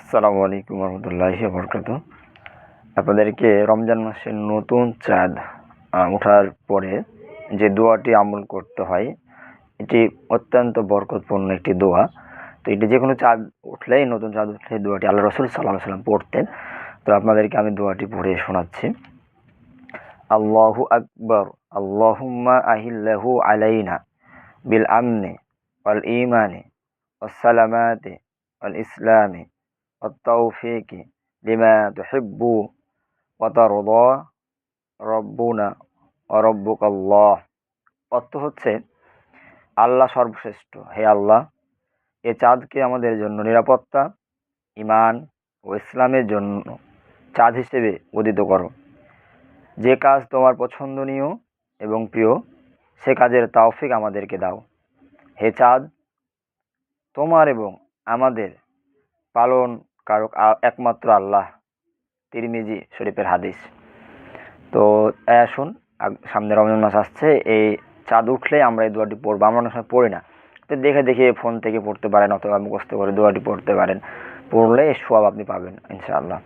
আসসালামু আলাইকুম রহমতুল্লাহ বরকাত আপনাদেরকে রমজান মাসের নতুন চাঁদ ওঠার পরে যে দোয়াটি আমল করতে হয়, এটি অত্যন্ত বরকতপূর্ণ একটি দোয়া। তো এটি যে কোনো চাঁদ উঠলেই, নতুন চাঁদ উঠলে দোয়াটি আল্লাহ রসুল সাল্লাহ সাল্লাম পড়তেন। তো আপনাদেরকে আমি দোয়াটি পড়ে শোনাচ্ছি। আল্লাহু আকবর, আল্লাহুম্মা আহিল্লাহু আলাইনা বিল আমনে ওয়াল ইমানে ওয়াসালামাতে ওয়াল ইসলামে والتوفيق لما تحب وترضى রব্বুনা অরব্বুক আল্লাহ অর্থ হচ্ছে আল্লাহ সর্বশ্রেষ্ঠ হে আল্লাহ এ চাঁদকে আমাদের জন্য নিরাপত্তা ইমান ও ইসলামের জন্য চাঁদ হিসেবে উদিত করো যে কাজ তোমার পছন্দনীয় এবং প্রিয় সে কাজের তাওফিক আমাদেরকে দাও হে চাঁদ তোমার এবং আমাদের পালন কারক একমাত্র আল্লাহ। তিরমিজি শরীফের হাদিস। তো এই আসুন সামনে রমজান মাস আসছে, এই চাঁদ উঠলে আমরা এই দোয়াটি পড়ব। আমরা অনেক সময় পড়ি না। তো দেখে দেখে ফোন থেকে পড়তে পারেন অথবা মুখস্থ করে দোয়াটি পড়তে পারেন। পড়লে সব আপনি পাবেন, ইনশাআল্লাহ।